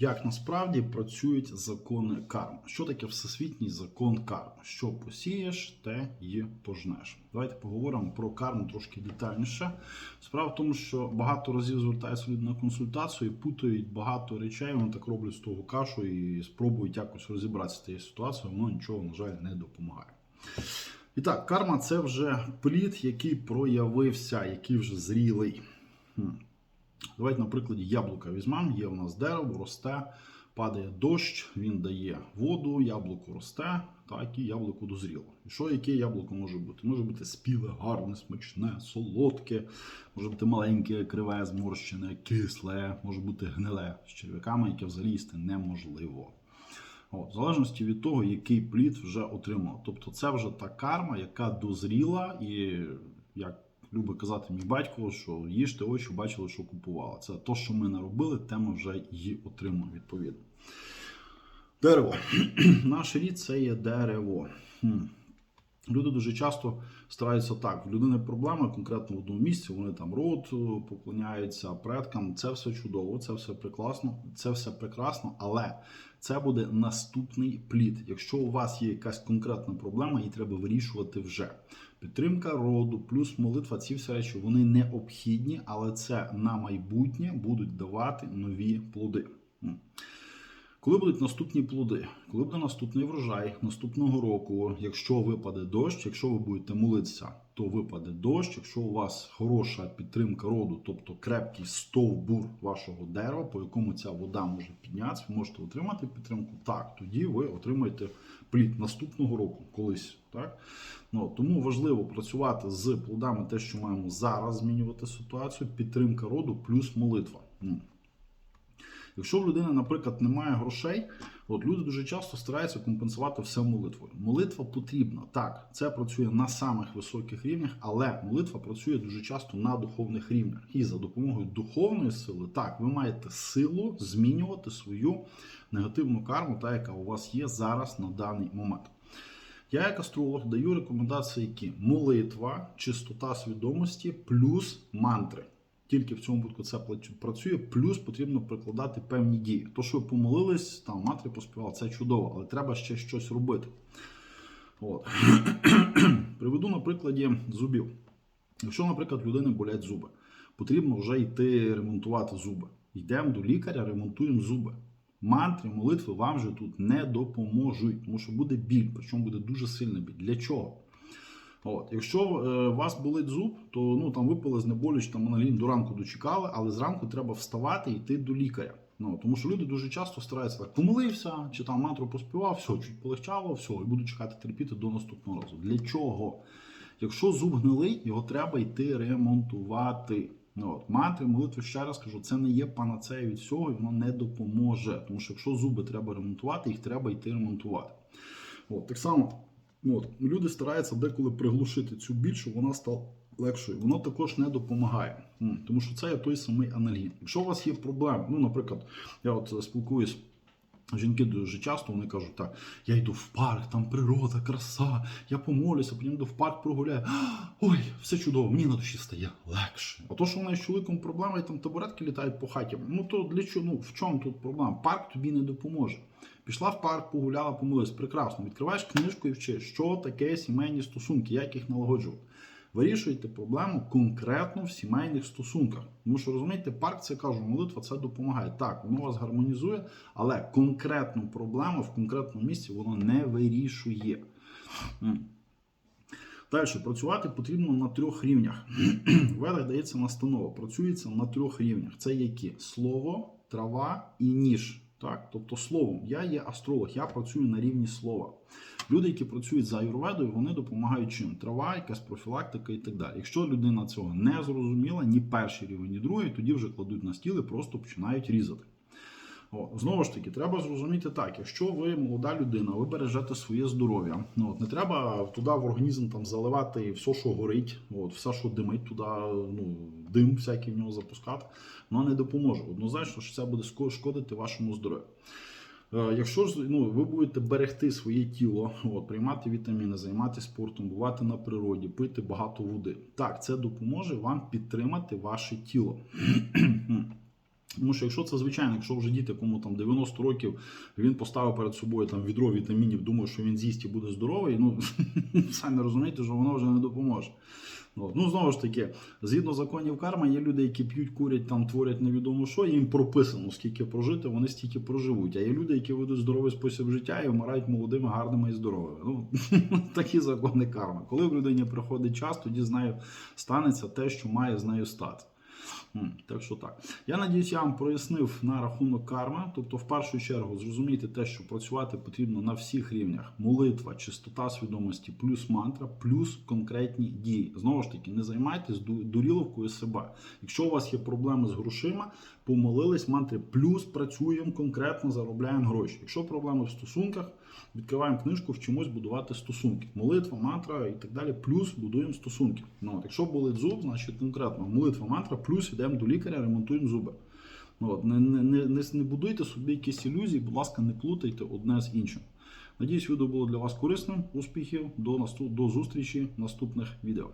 Як насправді працюють закони карми? Що таке всесвітній закон карми? Що посієш, те і пожнеш. Давайте поговоримо про карму трошки детальніше. Справа в тому, що багато разів звертаються люди на консультацію і путають багато речей. Вони так роблять з того кашу і спробують якось розібратися з тією ситуацією. Воно нічого, на жаль, не допомагає. І так, карма це вже плід, який проявився, який вже зрілий. Давайте, на прикладі яблука візьмемо. Є у нас дерево, росте, падає дощ, він дає воду, яблуко росте, так і яблуко дозріло. І що яке яблуко може бути? Може бути спіле, гарне, смачне, солодке, може бути маленьке, криве, зморщене, кисле, може бути гниле з черв'яками, яке взагалі їсти неможливо. От, в залежності від того, який плід вже отримав. Тобто це вже та карма, яка дозріла, і як любить казати мій батько, що їжте очі, бачили, що купували. Це те, що ми наробили, те ми вже її отримали відповідно. Дерево. Наш рід це є дерево. Хм. Люди дуже часто стараються так. В людини проблема конкретно в одному місці. Вони там род е, поклоняються предкам. Це все чудово, це все прекрасно, це все прекрасно, але це буде наступний плід. Якщо у вас є якась конкретна проблема, її треба вирішувати вже. Підтримка роду, плюс молитва, ці всі речі вони необхідні, але це на майбутнє будуть давати нові плоди. Коли будуть наступні плоди, коли буде наступний врожай наступного року, якщо випаде дощ, якщо ви будете молитися, то випаде дощ. Якщо у вас хороша підтримка роду, тобто крепкий стовбур вашого дерева, по якому ця вода може піднятися, ви можете отримати підтримку. Так, тоді ви отримаєте плід наступного року, колись. Так? Ну, тому важливо працювати з плодами, те, що маємо зараз змінювати ситуацію, підтримка роду плюс молитва. Якщо в людини, наприклад, немає грошей, от люди дуже часто стараються компенсувати все молитвою. Молитва потрібна. Так, це працює на самих високих рівнях, але молитва працює дуже часто на духовних рівнях. І за допомогою духовної сили, так, ви маєте силу змінювати свою негативну карму, та яка у вас є зараз на даний момент. Я, як астролог, даю рекомендації, які молитва, чистота свідомості плюс мантри. Тільки в цьому випадку це працює, плюс потрібно прикладати певні дії. То, що ви помолились, там матері поспівали, це чудово, але треба ще щось робити. От. Приведу на прикладі зубів. Якщо, наприклад, людини болять зуби, потрібно вже йти ремонтувати зуби. Йдемо до лікаря, ремонтуємо зуби. Мантри, молитви вам вже тут не допоможуть, тому що буде біль, причому буде дуже сильний біль. Для чого? От, Якщо е, у вас болить зуб, то ну там випали знеболюч, там аналін до ранку дочекали, але зранку треба вставати і йти до лікаря. Ну, Тому що люди дуже часто стараються так помолився, чи там мантру поспівав, все, чуть полегчало, все, і буду чекати терпіти до наступного разу. Для чого? Якщо зуб гнилий, його треба йти ремонтувати. Ну, от, Мантри, молитви, ще раз кажу, це не є панацея від всього, і воно не допоможе. Тому що якщо зуби треба ремонтувати, їх треба йти ремонтувати. От, Так само. Ну, От, Люди стараються деколи приглушити цю біль, щоб вона стала легшою. Воно також не допомагає, тому що це є той самий анальгін. Якщо у вас є проблеми, ну, наприклад, я от спілкуюсь. Жінки дуже часто вони кажуть, так, я йду в парк, там природа, краса, я помолюся, потім йду в парк прогуляю. Ой, все чудово, мені на душі стає легше. А то, що вона з чоловіком проблема, і там табуретки літають по хаті. Ну то для чого? Ну в чому тут проблема? Парк тобі не допоможе. Пішла в парк, погуляла, помилась. Прекрасно. Відкриваєш книжку і вчиш, що таке сімейні стосунки, як їх налагоджувати. Вирішуєте проблему конкретно в сімейних стосунках. Тому що розумієте, парк це кажу, молитва це допомагає. Так, воно вас гармонізує, але конкретну проблему в конкретному місці воно не вирішує. Далі працювати потрібно на трьох рівнях. В ведах дається настанова. Працюється на трьох рівнях. Це які? Слово, трава і ніж. Так, тобто словом, я є астролог, я працюю на рівні слова. Люди, які працюють за аюрведою, вони допомагають чим? Трава, якась профілактика і так далі. Якщо людина цього не зрозуміла, ні перший рівень, ні другий, тоді вже кладуть на стіл і просто починають різати. О, знову ж таки, треба зрозуміти так, якщо ви молода людина, ви бережете своє здоров'я. Ну, от, Не треба туди в організм там заливати все, що горить, от, все, що димить, туди ну, дим всякий в нього запускати, воно не допоможе. Однозначно, що це буде шкодити вашому здоров'ю. Е, Якщо ж ну, ви будете берегти своє тіло, от, приймати вітаміни, займатися спортом, бувати на природі, пити багато води, так, це допоможе вам підтримати ваше тіло. Тому що якщо це звичайно, якщо вже діти, кому там 90 років, він поставив перед собою там відро вітамінів, думає, що він з'їсть і буде здоровий, ну самі розумієте, що воно вже не допоможе. Ну, знову ж таки, згідно законів карма, є люди, які п'ють, курять, там творять невідомо що, їм прописано, скільки прожити, вони стільки проживуть. А є люди, які ведуть здоровий спосіб життя і вмирають молодими, гарними і здоровими. Ну, такі закони карми. Коли в людині приходить час, тоді з нею станеться те, що має з нею стати. Так що так. Я надіюсь, я вам прояснив на рахунок карми. Тобто, в першу чергу, зрозумійте те, що працювати потрібно на всіх рівнях: молитва, чистота свідомості, плюс мантра, плюс конкретні дії. Знову ж таки, не займайтесь дуріловкою себе. Якщо у вас є проблеми з грошима, помолились мантри, плюс працюємо конкретно, заробляємо гроші. Якщо проблеми в стосунках, відкриваємо книжку, вчимось будувати стосунки. Молитва, мантра і так далі. Плюс будуємо стосунки. Ну, якщо болить зуб, значить конкретно молитва, мантра, плюс йдемо до лікаря, ремонтуємо зуби. Ну, от, не, не, не, не, будуйте собі якісь ілюзії, будь ласка, не плутайте одне з іншим. Надіюсь, відео було для вас корисним. Успіхів до, наступ, до зустрічі в наступних відео.